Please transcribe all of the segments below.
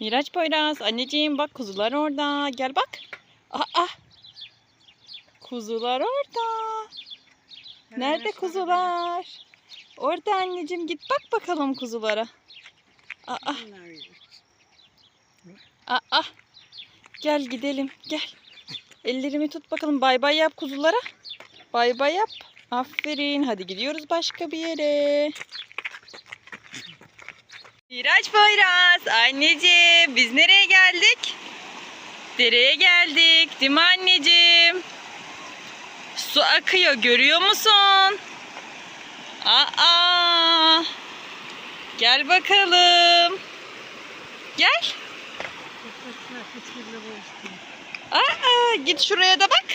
Miraç Poyraz anneciğim bak kuzular orada. Gel bak. Aa. Kuzular orada. Nerede kuzular? Orada anneciğim git bak bakalım kuzulara. Aa. Aa. Gel gidelim gel. Ellerimi tut bakalım bay bay yap kuzulara. Bay bay yap. Aferin. Hadi gidiyoruz başka bir yere. Miraç Poyraz. Anneciğim biz nereye geldik? Dereye geldik. Değil mi anneciğim? Su akıyor görüyor musun? Aa! Gel bakalım. Gel. Aa, git şuraya da bak.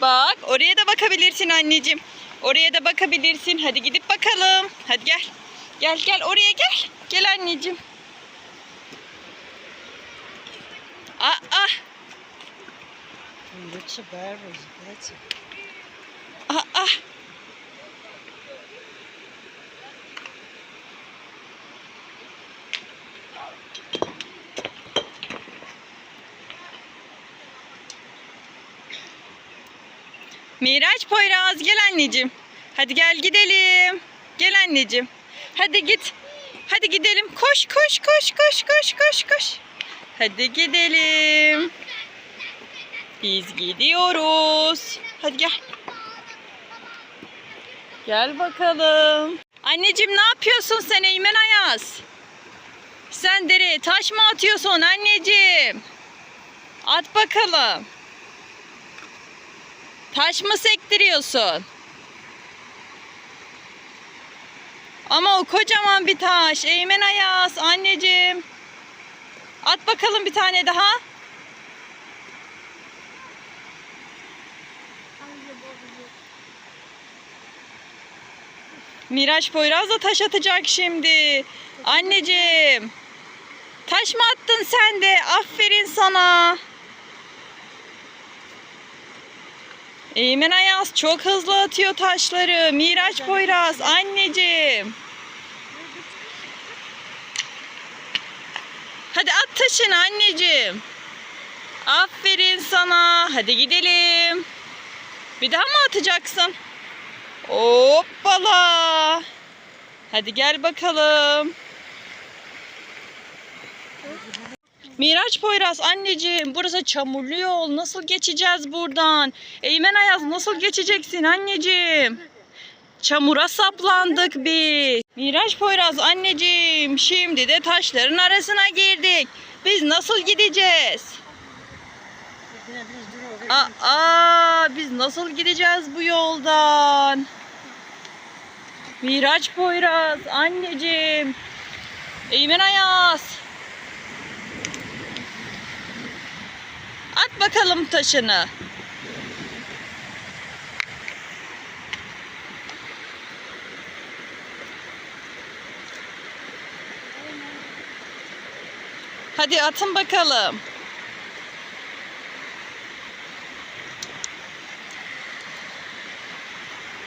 Bak oraya da bakabilirsin anneciğim. Oraya da bakabilirsin. Hadi gidip bakalım. Hadi gel. Gel gel oraya gel. Gel anneciğim. Aa, Lütfü berber. Aa. Miraç Poyraz gel anneciğim. Hadi gel gidelim. Gel anneciğim. Hadi git. Hadi gidelim. Koş koş koş koş koş koş koş. Hadi gidelim. Biz gidiyoruz. Hadi gel. Gel bakalım. Anneciğim ne yapıyorsun sen Eymen Ayaz? Sen dereye taş mı atıyorsun anneciğim? At bakalım. Taş mı sektiriyorsun? Ama o kocaman bir taş. Eymen Ayaz anneciğim. At bakalım bir tane daha. Miraç Poyraz da taş atacak şimdi. Anneciğim. Taş mı attın sen de? Aferin sana. Eymen Ayaz çok hızlı atıyor taşları. Miraç Poyraz anneciğim. Hadi at taşını anneciğim. Aferin sana. Hadi gidelim. Bir daha mı atacaksın? Hoppala. Hadi gel bakalım. Miraç Poyraz anneciğim burası çamurlu yol. Nasıl geçeceğiz buradan? Eymen Ayaz nasıl geçeceksin anneciğim? Çamura saplandık biz. Miraç Poyraz anneciğim şimdi de taşların arasına girdik. Biz nasıl gideceğiz? Orada. Aa, biz nasıl gideceğiz bu yoldan? Miraç Poyraz anneciğim. Eymen Ayaz. At bakalım taşını. Hadi atın bakalım.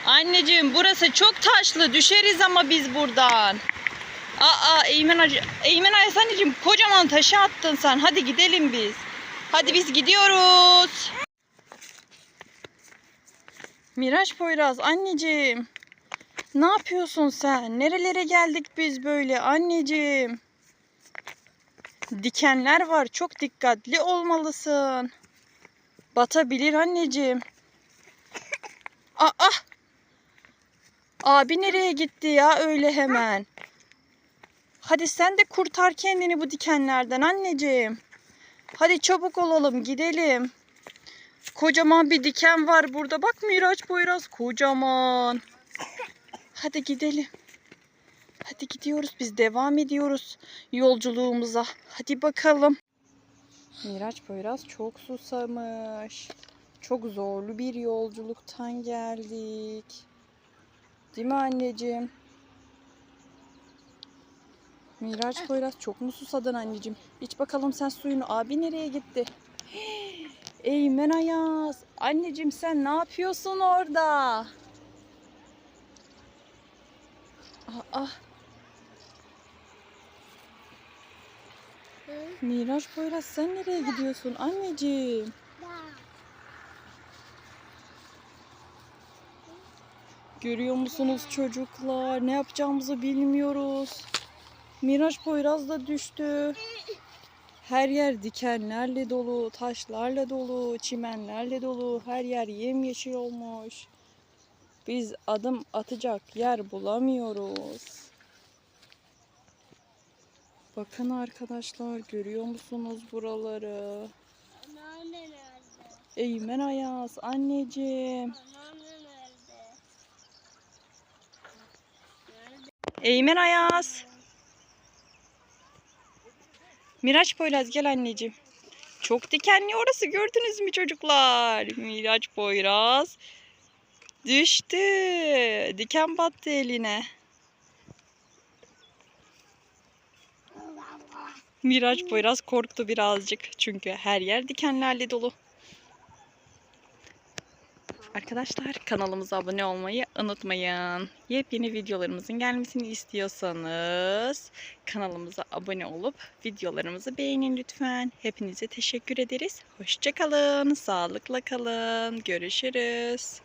Anneciğim burası çok taşlı. Düşeriz ama biz buradan. Aa Eymen, Eymen Ayas anneciğim kocaman taşı attın sen. Hadi gidelim biz. Hadi biz gidiyoruz. Miraç Poyraz anneciğim. Ne yapıyorsun sen? Nerelere geldik biz böyle anneciğim? Dikenler var. Çok dikkatli olmalısın. Batabilir anneciğim. Aa! Abi nereye gitti ya öyle hemen? Hadi sen de kurtar kendini bu dikenlerden anneciğim. Hadi çabuk olalım gidelim. Kocaman bir diken var burada. Bak Miraç Poyraz kocaman. Hadi gidelim. Hadi gidiyoruz biz devam ediyoruz yolculuğumuza. Hadi bakalım. Miraç Poyraz çok susamış. Çok zorlu bir yolculuktan geldik. Değil mi anneciğim? Miraç Poyraz çok mu susadın anneciğim? İç bakalım sen suyunu. Abi nereye gitti? Eymen Ayaz. Anneciğim sen ne yapıyorsun orada? Aa, Miraç Poyraz sen nereye gidiyorsun anneciğim? Görüyor musunuz çocuklar? Ne yapacağımızı bilmiyoruz. Miraç Poyraz da düştü. Her yer dikenlerle dolu, taşlarla dolu, çimenlerle dolu. Her yer yemyeşil olmuş. Biz adım atacak yer bulamıyoruz. Bakın arkadaşlar görüyor musunuz buraları? Eymen Ayaz anneciğim. Eymen Ayaz. Miraç Poyraz gel anneciğim. Çok dikenli orası gördünüz mü çocuklar? Miraç Poyraz düştü. Diken battı eline. Miraç Poyraz korktu birazcık. Çünkü her yer dikenlerle dolu. Arkadaşlar kanalımıza abone olmayı unutmayın. Yepyeni videolarımızın gelmesini istiyorsanız kanalımıza abone olup videolarımızı beğenin lütfen. Hepinize teşekkür ederiz. Hoşçakalın, sağlıkla kalın. Görüşürüz.